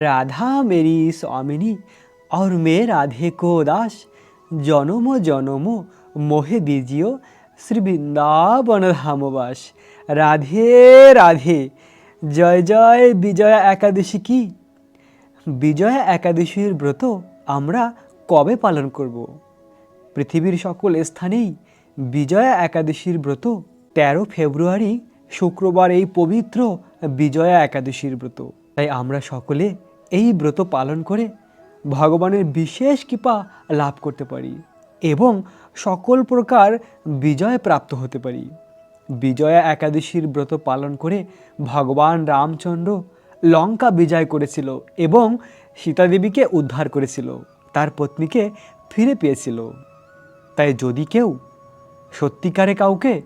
राधा मेरी स्वामिनी और मैं राधे को दास জনম জনম মোহে দিজিও শ্রী বৃন্দাবন ধামবাস রাধে রাধে জয় জয় বিজয়া একাদশী কি বিজয়া একাদশীর ব্রত আমরা কবে পালন করব পৃথিবীর সকল স্থানেই বিজয়া একাদশীর ব্রত তেরো ফেব্রুয়ারি শুক্রবার এই পবিত্র বিজয়া একাদশীর ব্রত তাই আমরা সকলে এই ব্রত পালন করে ভগবানের বিশেষ কৃপা লাভ করতে পারি এবং সকল প্রকার বিজয় প্রাপ্ত হতে পারি। বিজয়া একাদশীর ব্রত পালন করে ভগবান রামচন্দ্র লঙ্কা বিজয় করেছিল এবং সীতাদেবীকে উদ্ধার করেছিল, তার পত্নীকে ফিরে পেয়েছিল। তাই যদি কেউ সত্যিকারে কাউকে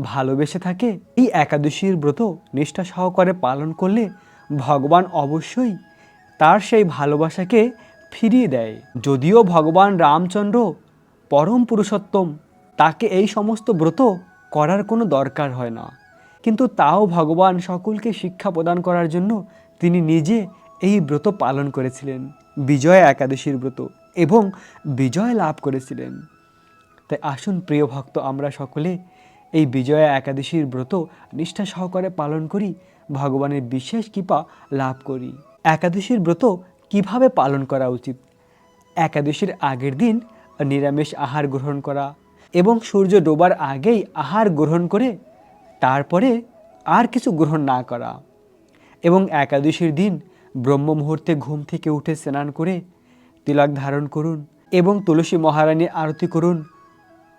ভালোবেসে থাকে, এই একাদশীর ব্রত নিষ্ঠা সহকারে পালন করলে ভগবান অবশ্যই তার সেই ভালোবাসাকে ফিরিয়ে দেয়। যদিও ভগবান রামচন্দ্র পরম পুরুষোত্তম, তাকে এই সমস্ত ব্রত করার কোনো দরকার হয় না। কিন্তু তাও ভগবান সকলকে শিক্ষা প্রদান করার জন্য তিনি নিজে এই ব্রত পালন করেছিলেন, বিজয় একাদশীর ব্রত, এবং বিজয় লাভ করেছিলেন। তাই আসুন প্রিয় ভক্ত, আমরা সকলে এই বিজয়া একাদশীর ব্রত নিষ্ঠা সহকারে পালন করি, ভগবানের বিশেষ কৃপা লাভ করি। একাদশীর ব্রত কীভাবে পালন করা উচিত? একাদশীর আগের দিন নিরামিষ আহার গ্রহণ করা এবং সূর্য ডোবার আগেই আহার গ্রহণ করে তারপরে আর কিছু গ্রহণ না করা এবং একাদশীর দিন ব্রহ্ম মুহূর্তে ঘুম থেকে উঠে স্নান করে তিলক ধারণ করুন এবং তুলসী মহারানীর আরতি করুন,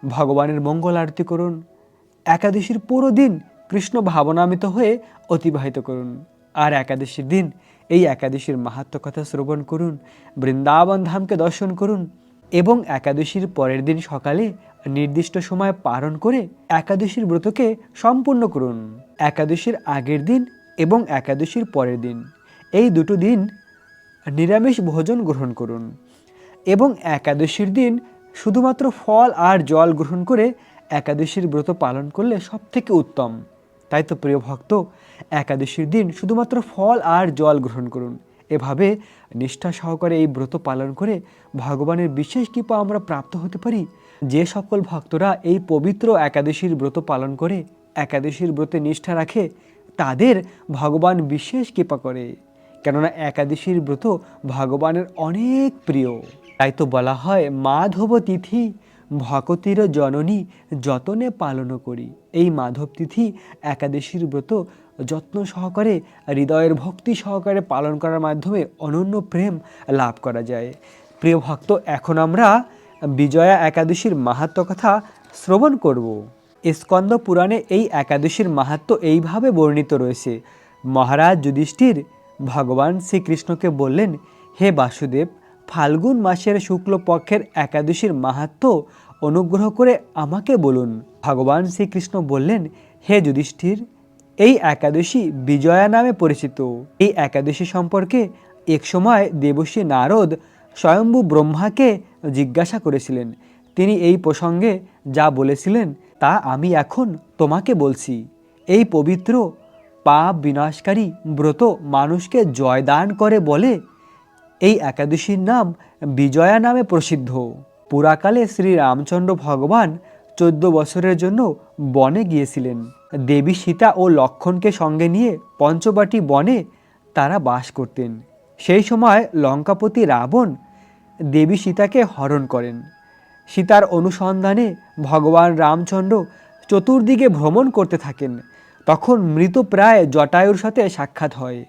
ভগবানের মঙ্গল আরতি করুন, একাদশীর পুরো দিন কৃষ্ণ ভাবনামিত হয়ে অতিবাহিত করুন। আর একাদশীর দিন এই একাদশীর মাহাত্ম কথা শ্রবণ করুন, বৃন্দাবন ধামকে দর্শন করুন এবং একাদশীর পরের দিন সকালে নির্দিষ্ট সময় পালন করে একাদশীর ব্রতকে সম্পূর্ণ করুন। একাদশীর আগের দিন এবং একাদশীর পরের দিন। এই দুটো দিন নিরামিষ ভোজন গ্রহণ করুন এবং একাদশীর দিন শুধুমাত্র ফল আর জল গ্রহণ করে একাদশীর ব্রত পালন করলে সব থেকে উত্তম। তাই তো প্রিয় ভক্ত, একাদশীর দিন শুধুমাত্র ফল আর জল গ্রহণ করুন। এভাবে নিষ্ঠা সহকারে এই ব্রত পালন করে ভগবানের বিশেষ কৃপা আমরা প্রাপ্ত হতে পারি। যে সকল ভক্তরা এই পবিত্র একাদশীর ব্রত পালন করে, একাদশীর ব্রতে নিষ্ঠা রাখে, তাদের ভগবান বিশেষ কৃপা করে। কেননা একাদশীর ব্রত ভগবানের অনেক প্রিয়। তাই তো বলা হয় মাধব তিথি ভকতির জননী যতনে পালন করি। এই মাধব তিথি একাদশীর ব্রত যত্ন সহকারে, হৃদয়ের ভক্তি সহকারে পালন করার মাধ্যমে অনন্য প্রেম লাভ করা যায়। প্রিয় ভক্ত, এখন আমরা বিজয়া একাদশীর মাহাত্ম কথা শ্রবণ করব। স্কন্দ পুরাণে এই একাদশীর মাহাত্ম এইভাবে বর্ণিত রয়েছে। মহারাজ যুধিষ্ঠির ভগবান শ্রীকৃষ্ণকে বললেন, হে বাসুদেব ফাল্গুন মাসের শুক্লপক্ষের একাদশীর মাহাত্ম অনুগ্রহ করে আমাকে বলুন। ভগবান শ্রীকৃষ্ণ বললেন, হে যুধিষ্ঠির, এই একাদশী বিজয়া নামে পরিচিত। এই একাদশী সম্পর্কে একসময় দেবশ্রী নারদ স্বয়ম্ভু ব্রহ্মাকে জিজ্ঞাসা করেছিলেন। তিনি এই প্রসঙ্গে যা বলেছিলেন, তা আমি এখন তোমাকে বলছি। এই পবিত্র, পাপ বিনাশকারী ব্রত মানুষকে জয়দান করে বলে এই একাদশীর নাম বিজয়া নামে প্রসিদ্ধ। পুরাকালে শ্রী রামচন্দ্র ভগবান চোদ্দ বছরের জন্য বনে গিয়েছিলেন। দেবী সীতা ও লক্ষণকে সঙ্গে নিয়ে পঞ্চবাটি বনে তারা বাস করতেন। সেই সময় লঙ্কাপতি রাবণ দেবী সীতাকে হরণ করেন। সীতার অনুসন্ধানে ভগবান রামচন্দ্র চতুর্দিকে ভ্রমণ করতে থাকেন। তখন মৃতপ্রায় জটায়ুর সাথে সাক্ষাৎ হয়।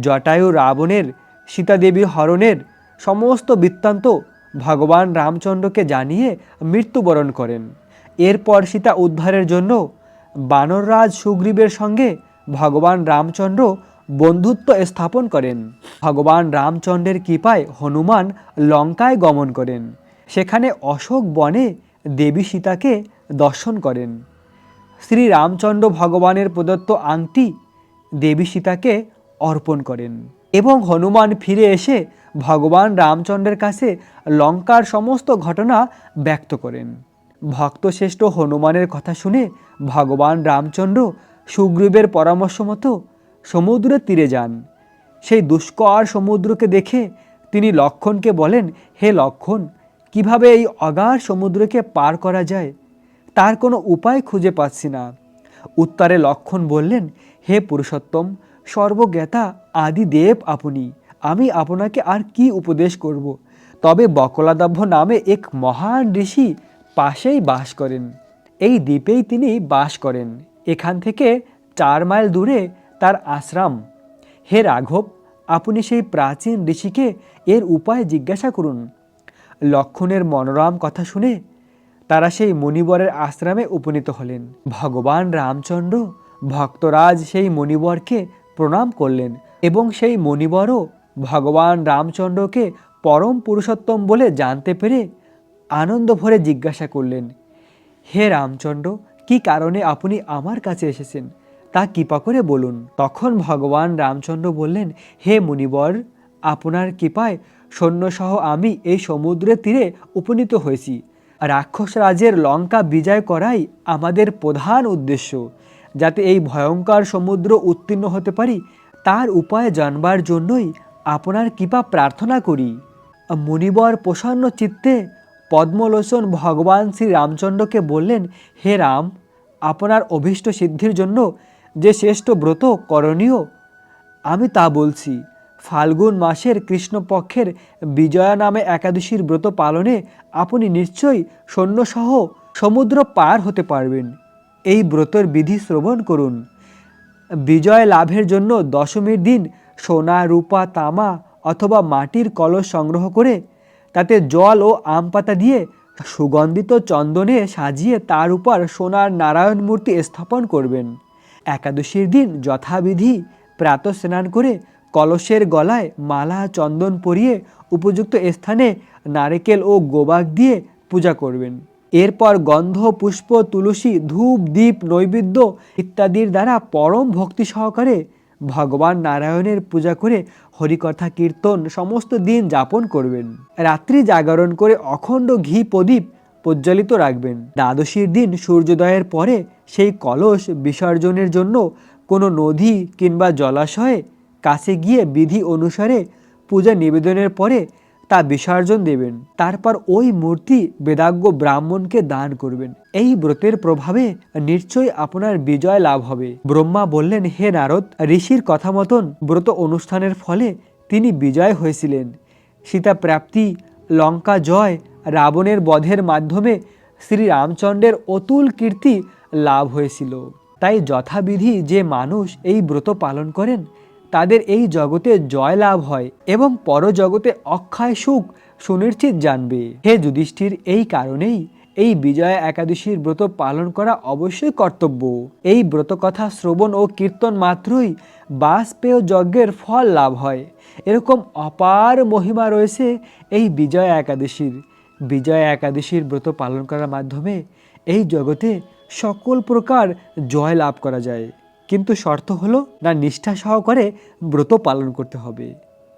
জটায়ু রাবণের সীতাদেবীর হরণের সমস্ত বৃত্তান্ত ভগবান রামচন্দ্রকে জানিয়ে মৃত্যুবরণ করেন। এরপর সীতা উদ্ধারের জন্য বানররাজ সুগ্রীবের সঙ্গে ভগবান রামচন্দ্র বন্ধুত্ব স্থাপন করেন। ভগবান রামচন্দ্রের কৃপায় হনুমান লঙ্কায় গমন করেন। সেখানে অশোক বনে দেবী সীতাকে দর্শন করেন। শ্রী রামচন্দ্র ভগবানের প্রদত্ত আংটি দেবী সীতাকে অর্পণ করেন। এবং হনুমান ফিরে এসে ভগবান রামচন্দ্রের কাছে লঙ্কার সমস্ত ঘটনা ব্যক্ত করেন। ভক্তশ্রেষ্ঠ হনুমানের কথা শুনে ভগবান রামচন্দ্র সুগ্রীবের পরামর্শ মতো সমুদ্রের তীরে যান। সেই দুষ্কর সমুদ্রকে দেখে তিনি লক্ষণকে বলেন, হে লক্ষণ, কীভাবে এই অগাধ সমুদ্রকে পার করা যায়? তার কোনো উপায় খুঁজে পাচ্ছি না। উত্তরে লক্ষণ বললেন, হে পুরুষোত্তম সর্বজ্ঞাতা আদি দেব আপনি। আমি আপনাকে আর কি উপদেশ করব? তবে বকলাদভ্য নামে এক মহান ঋষি পাশেই বাস করেন। এই দ্বীপেই তিনি বাস করেন। এখান থেকে চার মাইল দূরে তার আশ্রম। হে রাঘব, আপনি সেই প্রাচীন ঋষিকে এর উপায় জিজ্ঞাসা করুন। লক্ষণের মনোরম কথা শুনে তারা সেই মণিবরের আশ্রমে উপনীত হলেন। ভগবান রামচন্দ্র, ভক্তরাজ সেই মণিবরকে প্রণাম করলেন এবং সেই মণিবরও ভগবান রামচন্দ্রকে পরম পুরুষোত্তম বলে জানতে পেরে আনন্দ ভরে জিজ্ঞাসা করলেন, হে রামচন্দ্র, কি কারণে আপনি আমার কাছে এসেছেন? তা কৃপা করে বলুন। তখন ভগবান রামচন্দ্র বললেন, হে মুনিবর আপনার কৃপায় সৈন্যসহ আমি এই সমুদ্রের তীরে উপনীত হয়েছি। রাক্ষস রাজের লঙ্কা বিজয় করাই আমাদের প্রধান উদ্দেশ্য। যাতে এই ভয়ঙ্কর সমুদ্র উত্তীর্ণ হতে পারি, তার উপায় জানবার জন্যই আপনার কৃপা প্রার্থনা করি। মুনিবর প্রসন্ন চিত্তে পদ্মলোচন ভগবান শ্রী রামচন্দ্রকে বললেন, হে রাম, আপনার অভীষ্ট সিদ্ধির জন্য যে শ্রেষ্ঠ ব্রত করণীয়, আমি তা বলছি। ফাল্গুন মাসের কৃষ্ণপক্ষের বিজয়া নামে একাদশীর ব্রত পালনে আপনি নিশ্চয়ই সৈন্যসহ সমুদ্র পার হতে পারবেন। এই ব্রতর বিধি শ্রবণ করুন। বিজয় লাভের জন্য দশমীর দিন সোনা, রূপা, তামা অথবা মাটির কলস সংগ্রহ করে তাতে জল ও আম পাতা দিয়ে সুগন্ধিত চন্দনে সাজিয়ে তার উপর সোনার নারায়ণ মূর্তি স্থাপন করবেন। একাদশীর দিন যথাবিধি প্রাত স্নান করে কলসের গলায় মালা, চন্দন পরিয়ে উপযুক্ত স্থানে নারকেল ও গোবাক দিয়ে পূজা করবেন। এরপর গন্ধ, পুষ্প, তুলসী, ধূপ, দীপ, নৈবেদ্য ইত্যাদির দ্বারা পরম ভক্তি সহকারে ভগবান নারায়ণের পূজা করে হরিকথা, কীর্তন, সমস্ত দিন যাপন করবেন। রাত্রি জাগরণ করে অখণ্ড ঘি প্রদীপ প্রজ্বলিত রাখবেন। দ্বাদশীর দিন সূর্যোদয়ের পরে সেই কলস বিসর্জনের জন্য কোনো নদী কিংবা জলাশয়ে কাছে গিয়ে বিধি অনুসারে পূজা নিবেদনের পরে তা বিসর্জন দেবেন। তারপর ওই মূর্তি বেদাজ্ঞ ব্রাহ্মণকে দান করবেন। এই ব্রতের প্রভাবে নিশ্চয়ই আপনার বিজয় লাভ হবে। ব্রহ্মা বললেন, হে নারদ, ঋষির কথা মতন ব্রত অনুষ্ঠানের ফলে তিনি বিজয় হয়েছিলেন। সীতা প্রাপ্তি, লঙ্কা জয়, রাবণের বধের মাধ্যমে শ্রী রামচন্দ্রের অতুল কীর্তি লাভ হয়েছিল। তাই যথাবিধি যে মানুষ এই ব্রত পালন করেন তাদের এই জগতে জয় লাভ হয় এবং পরজগতে অক্ষয় সুখ সুনিশ্চিত জানবে। হে যুধিষ্ঠির, এই কারণেই এই বিজয়া একাদশীর ব্রত পালন করা অবশ্যই কর্তব্য। এই ব্রত কথা শ্রবণ ও কীর্তন মাত্রই বাষ্পেয় যজ্ঞের ফল লাভ হয়। এরকম অপার মহিমা রয়েছে এই বিজয়া একাদশীর। বিজয়া একাদশীর ব্রত পালন করার মাধ্যমে এই জগতে সকল প্রকার জয় লাভ করা যায়। কিন্তু শর্ত হলো না নিষ্ঠা সহকারে ব্রত পালন করতে হবে।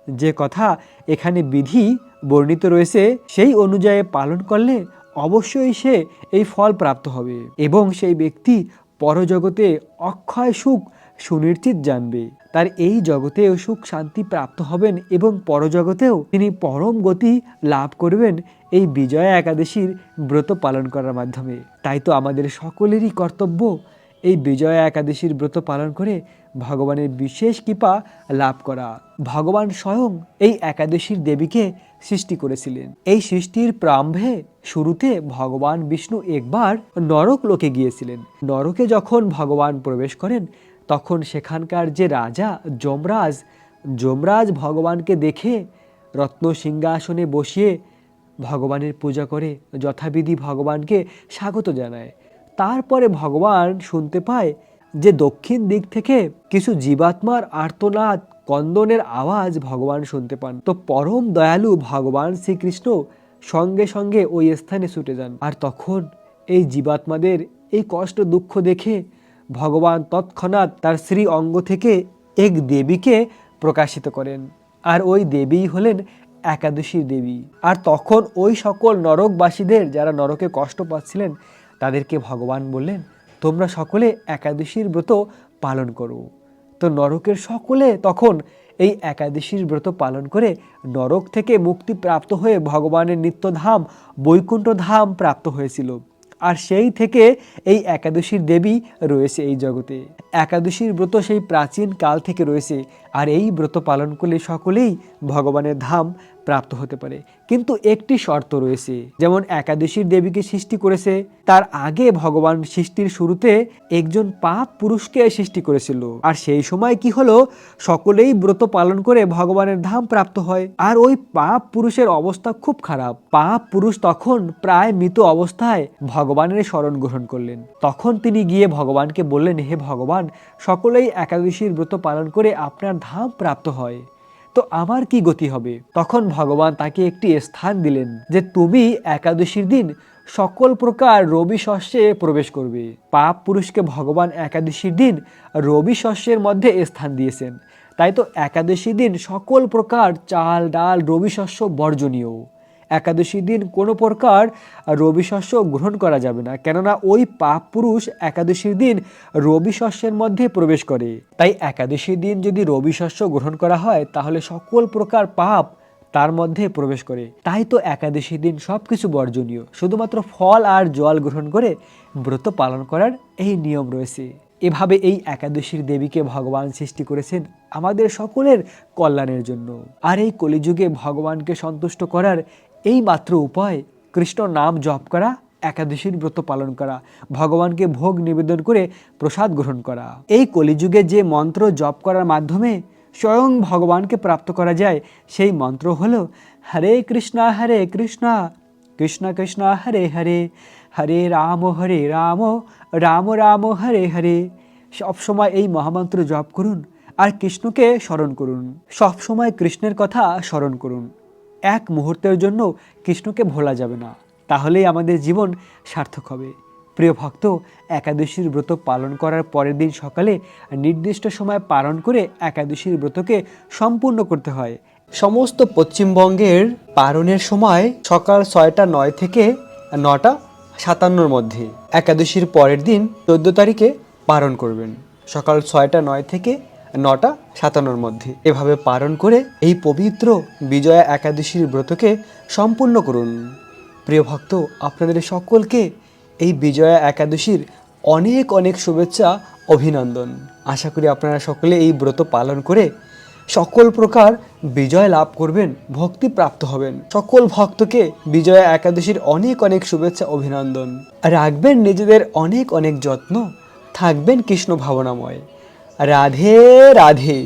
যে কথা এখানে বিধি বর্ণিত রয়েছে, সেই অনুযায়ী পালন করলে অবশ্যই সে এই ফল প্রাপ্ত হবে এবং সেই ব্যক্তি পরজগতে অক্ষয় সুখ সুনিশ্চিত জানবে। তার এই জগতেও সুখ শান্তি প্রাপ্ত হবেন এবং পরজগতেও তিনি পরম গতি লাভ করবেন এই বিজয়া একাদশীর ব্রত পালন করার মাধ্যমে। তাই তো আমাদের সকলেরই কর্তব্য এই বিজয়া একাদশীর ব্রত পালন করে ভগবানের বিশেষ কৃপা লাভ করা। ভগবান স্বয়ং এই একাদশীর দেবীকে সৃষ্টি করেছিলেন। এই সৃষ্টির প্রারম্ভে শুরুতে ভগবান বিষ্ণু একবার নরক লোকে গিয়েছিলেন। নরকে যখন ভগবান প্রবেশ করেন, তখন সেখানকার যে রাজা যমরাজ যমরাজ ভগবানকে দেখে রত্ন সিংহাসনে বসিয়ে ভগবানের পূজা করে যথাবিধি ভগবানকে স্বাগত জানায়। তারপরে ভগবান শুনতে পায় যে দক্ষিণ দিক থেকে কিছু জীবাত্মার আর্তনাদ কন্দনের আওয়াজ ভগবান শুনতে পান। তো পরম দয়ালু ভগবান শ্রীকৃষ্ণ সঙ্গে সঙ্গে ওই স্থানে ছুটে যান। আর তখন এই জীবাত্মাদের এই কষ্ট দুঃখ দেখে ভগবান তৎক্ষণাৎ তার শ্রী অঙ্গ থেকে এক দেবীকে প্রকাশিত করেন। আর ওই দেবী হলেন একাদশী দেবী। আর তখন ওই সকল নরকবাসীদের যারা নরকে কষ্ট পাচ্ছিলেন তাদেরকে ভগবান বললেন, তোমরা সকলে একাদশীর ব্রত পালন করো। তো নরকের সকলে তখন এই একাদশীর ব্রত পালন করে নরক থেকে মুক্তি প্রাপ্ত হয়ে ভগবানের নিত্যধাম বৈকুণ্ঠ ধাম প্রাপ্ত হয়েছিল। আর সেই থেকে এই একাদশীর দেবী রয়েছে এই জগতে। একাদশীর ব্রত সেই প্রাচীন কাল থেকে রয়েছে। আর এই ব্রত পালন করলে সকলেই ভগবানের ধাম প্রাপ্ত হতে পারে। কিন্তু একটি শর্ত রয়েছে, যেমন একাদশীর দেবীকে সৃষ্টি করেছে, তার আগে ভগবান সৃষ্টির শুরুতে একজন পাপ পুরুষকে সৃষ্টি করেছিল। আর সেই সময় কি হলো? সকলেই ব্রত পালন করে ভগবানের ধাম প্রাপ্ত হয়। আর ওই পাপ পুরুষের অবস্থা খুব খারাপ। পাপ পুরুষ তখন প্রায় মৃত অবস্থায় ভগবানের শরণ গ্রহণ করলেন। তখন তিনি গিয়ে ভগবানকে বললেন, হে ভগবান, সকলেই একাদশীর ব্রত পালন করে আপনার ধাম প্রাপ্ত হয়। তো আমার কি গতি হবে? তখন ভগবান তাকে একটি স্থান দিলেন, যে তুমি একাদশীর দিন সকল প্রকার রবি শস্যে প্রবেশ করবে। পাপ পুরুষকে ভগবান একাদশীর দিন রবি শস্যের মধ্যে স্থান দিয়েছেন। তাই তো একাদশী দিন সকল প্রকার চাল, ডাল, রবি শস্য বর্জনীয়। একাদশী দিন কোনো প্রকার রবি শস্য গ্রহণ করা যাবে না, কেননা ওই পাপ পুরুষ একাদশীর দিন রবি শস্যের মধ্যে প্রবেশ করে। তাই একাদশীর দিন যদি রবি শস্য গ্রহণ করা হয়, তাহলে সকল প্রকার পাপ তার মধ্যে প্রবেশ করে। তাই তো একাদশী দিন সব কিছু বর্জনীয়। শুধুমাত্র ফল আর জল গ্রহণ করে ব্রত পালন করার এই নিয়ম রয়েছে। এভাবে এই একাদশীর দেবীকে ভগবান সৃষ্টি করেছেন আমাদের সকলের কল্যাণের জন্য। আর এই কলিযুগে ভগবানকে সন্তুষ্ট করার এই মাত্র উপায় কৃষ্ণ নাম জপ করা, একাদশীর ব্রত পালন করা, ভগবানকে ভোগ নিবেদন করে প্রসাদ গ্রহণ করা। এই কলিযুগে যে মন্ত্র জপ করার মাধ্যমে স্বয়ং ভগবানকে প্রাপ্ত করা যায়, সেই মন্ত্র হল, হরে কৃষ্ণা হরে কৃষ্ণা, কৃষ্ণ কৃষ্ণ, হরে হরে হরে রাম হরে রাম রাম রাম, হরে হরে। সবসময় এই মহামন্ত্র জপ করুন আর কৃষ্ণকে স্মরণ করুন। সবসময় কৃষ্ণের কথা স্মরণ করুন। এক মুহূর্তের জন্য কৃষ্ণকে ভোলা যাবে না। তাহলেই আমাদের জীবন সার্থক হবে। প্রিয় ভক্ত, একাদশীর ব্রত পালন করার পরের দিন সকালে নির্দিষ্ট সময় পালন করে একাদশীর ব্রতকে সম্পূর্ণ করতে হয়। সমস্ত পশ্চিমবঙ্গের পালনের সময় সকাল ছয়টা নয় থেকে নটা সাতান্নর মধ্যে একাদশীর পরের দিন চোদ্দ তারিখে পালন করবেন। সকাল ছয়টা নয় থেকে নটা সাতান্নর মধ্যে। এভাবে পালন করে এই পবিত্র বিজয়া একাদশীর ব্রতকে সম্পূর্ণ করুন। প্রিয় ভক্ত, আপনাদের সকলকে এই বিজয়া একাদশীর অনেক অনেক শুভেচ্ছা, অভিনন্দন। আশা করি আপনারা সকলে এই ব্রত পালন করে সকল প্রকার বিজয় লাভ করবেন ভক্তি প্রাপ্ত হবেন। সকল ভক্তকে বিজয়া একাদশীর অনেক অনেক শুভেচ্ছা, অভিনন্দন। রাখবেন নিজেদের অনেক অনেক যত্ন, থাকবেন কৃষ্ণ ভাবনাময়। রাধে রাধে